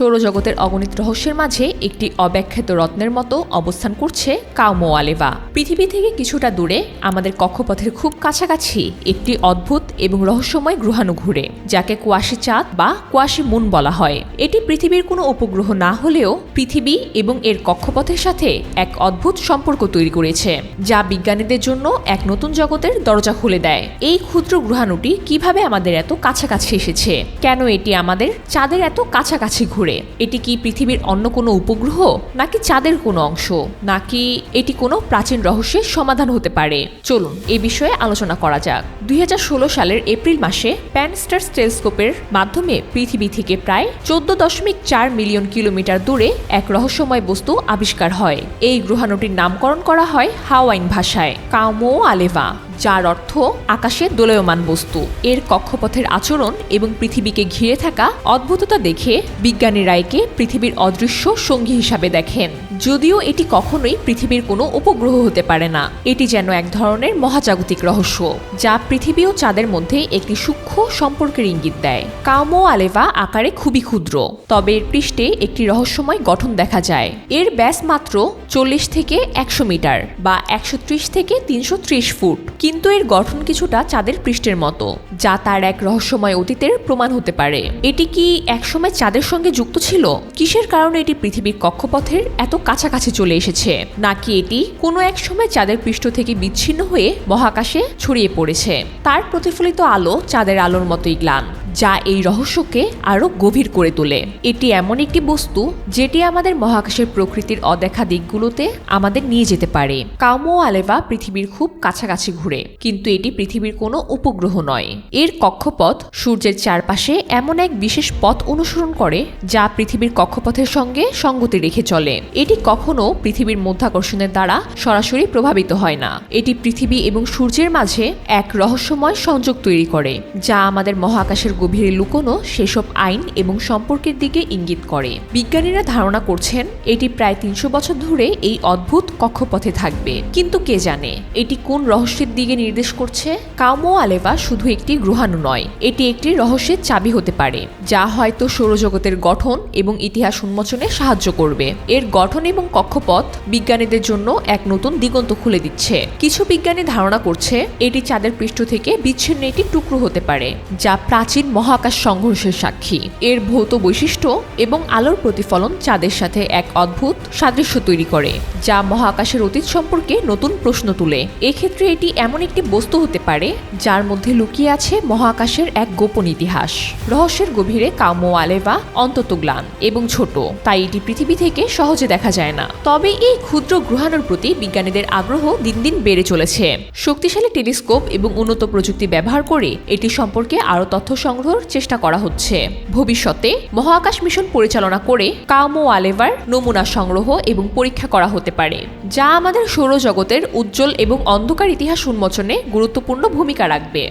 সৌরজগতের অগণিত রহস্যের মাঝে একটি অব্যাখ্যাত রত্নের মতো অবস্থান করছে কাউমো পৃথিবী থেকে কিছুটা দূরে, আমাদের কক্ষপথের খুব কাছাকাছি একটি অদ্ভুত এবং রহস্যময় গ্রহাণু ঘুরে, যাকে কোয়াশি চাঁদ বা কোয়াশি মুন বলা হয়। এটি পৃথিবীর কোনো উপগ্রহ না হলেও পৃথিবী এবং এর কক্ষপথের সাথে এক অদ্ভুত সম্পর্ক তৈরি করেছে, যা বিজ্ঞানীদের জন্য এক নতুন জগতের দরজা খুলে দেয়। এই ক্ষুদ্র গ্রহাণুটি কীভাবে আমাদের এত কাছাকাছি এসেছে? কেন এটি আমাদের চাঁদের এত কাছাকাছি ঘুরে? এটি কি পৃথিবীর অন্য কোনো উপগ্রহ? নাকি চাঁদের কোনো অংশ? নাকি এটি কোনো প্রাচীন রহস্যের সমাধান হতে পারে? চলুন এ বিষয়ে আলোচনা করা যাক। দুই হাজার ষোলো সালের এপ্রিল মাসে প্যানস্টার টেলিস্কোপের মাধ্যমে পৃথিবী থেকে প্রায় চোদ্দ দশমিক চার মিলিয়ন কিলোমিটার দূরে এক রহস্যময় বস্তু আবিষ্কার হয়। এই গ্রহাণুটির নামকরণ করা হয় হাওয়াইন ভাষায় কামো আলেভা যার অর্থ আকাশে দোলয়মান বস্তু। এর কক্ষপথের আচরণ এবং পৃথিবীকে ঘিরে থাকা অদ্ভুততা দেখে বিজ্ঞানীরা একে পৃথিবীর অদৃশ্য সঙ্গী হিসাবে দেখেন। যদিও এটি কখনোই পৃথিবীর কোনো উপগ্রহ হতে পারে না। এটি যেন এক ধরনের মহাজাগতিক রহস্য, যা পৃথিবী ও চাঁদের মধ্যে একটি সূক্ষ্ম সম্পর্কের ইঙ্গিত দেয়। কামো আলেভা আকারে খুবই ক্ষুদ্র, তবে এর পৃষ্ঠে একটি রহস্যময় গঠন দেখা যায়। এর ব্যাস মাত্র চল্লিশ থেকে একশো মিটার বা একশো ত্রিশ থেকে তিনশো ত্রিশ ফুট, কিন্তু এর গঠন কিছুটা চাঁদের পৃষ্ঠের মতো, যা তার এক রহস্যময় অতীতের প্রমাণ হতে পারে। এটি কি একসময় চাঁদের সঙ্গে যুক্ত ছিল? কিসের কারণে এটি পৃথিবীর কক্ষপথের এত কাছাকাছি চলে এসেছে। নাকি এটি কোনো এক সময় চাঁদের পৃষ্ঠ থেকে বিচ্ছিন্ন হয়ে মহাকাশে ছড়িয়ে পড়েছে? তার প্রতিফলিত আলো চাঁদের আলোর মতোই গ্লান। যা এই রহস্যকে আরও গভীর করে তোলে। এটি এমন একটি বস্তু যেটি আমাদের মহাকাশের প্রকৃতির অদেখা দিকগুলোতে আমাদের নিয়ে যেতে পারে। কামো আলেভা পৃথিবীর খুব কাছাকাছি ঘুরে, কিন্তু এটি পৃথিবীর কোনো উপগ্রহ নয়। এর কক্ষপথ সূর্যের চারপাশে এমন এক বিশেষ পথ অনুসরণ করে যা পৃথিবীর কক্ষপথের সঙ্গে সঙ্গতি রেখে চলে। এটি কখনো পৃথিবীর মধ্যাকর্ষণের দ্বারা সরাসরি প্রভাবিত হয় না। এটি পৃথিবী এবং সূর্যের মাঝে এক রহস্যময় সংযোগ তৈরি করে, যা আমাদের মহাকাশের গভীরে লুকোনো সেসব আইন এবং সম্পর্কের দিকে ইঙ্গিত করে। বিজ্ঞানীরা ধারণা করছেন, এটি প্রায় তিনশো বছর ধরে এই অদ্ভুত কক্ষপথে থাকবে। কিন্তু কে জানে, এটি কোন রহস্যের দিকে নির্দেশ করছে? কামো আলেভা শুধু একটি গ্রহাণু নয়, এটি একটি রহস্যের চাবি হতে পারে, যা হয়তো সৌরজগতের গঠন এবং ইতিহাস উন্মোচনে সাহায্য করবে। এর গঠন এবং কক্ষপথ বিজ্ঞানীদের জন্য এক নতুন দিগন্ত খুলে দিচ্ছে। কিছু বিজ্ঞানী ধারণা করছে, এটি চাঁদের পৃষ্ঠ থেকে বিচ্ছিন্ন একটি টুকরো হতে পারে, যা প্রাচীন মহাকাশ সংঘর্ষের সাক্ষী। এর ভৌত বৈশিষ্ট্য এবং আলোর প্রতিফলন চাঁদের সাথে এক অদ্ভুত সাদৃশ্য তৈরি করে, যা মহাকাশের অতীত সম্পর্কে নতুন প্রশ্ন তুলে। এক্ষেত্রে এটি এমন একটি বস্তু হতে পারে, যার মধ্যে লুকিয়ে আছে মহাকাশের এক গোপন ইতিহাস। রহস্যের গভীরে কামো আলেভা অন্তত গ্লান এবং ছোট, তাই এটি পৃথিবী থেকে সহজে দেখা যায় না। তবে এই ক্ষুদ্র গ্রহাণুর প্রতি বিজ্ঞানীদের আগ্রহ দিন দিন বেড়ে চলেছে। শক্তিশালী টেলিস্কোপ এবং উন্নত প্রযুক্তি ব্যবহার করে এটি সম্পর্কে আরও তথ্য সংগ্রহের চেষ্টা করা হচ্ছে। ভবিষ্যতে মহাকাশ মিশন পরিচালনা করে কামো আলেভার নমুনা সংগ্রহ এবং পরীক্ষা করা হতে পারে, যা আমাদের সৌরজগতের উজ্জ্বল এবং অন্ধকার ইতিহাস উন্মোচনে গুরুত্বপূর্ণ ভূমিকা রাখবে।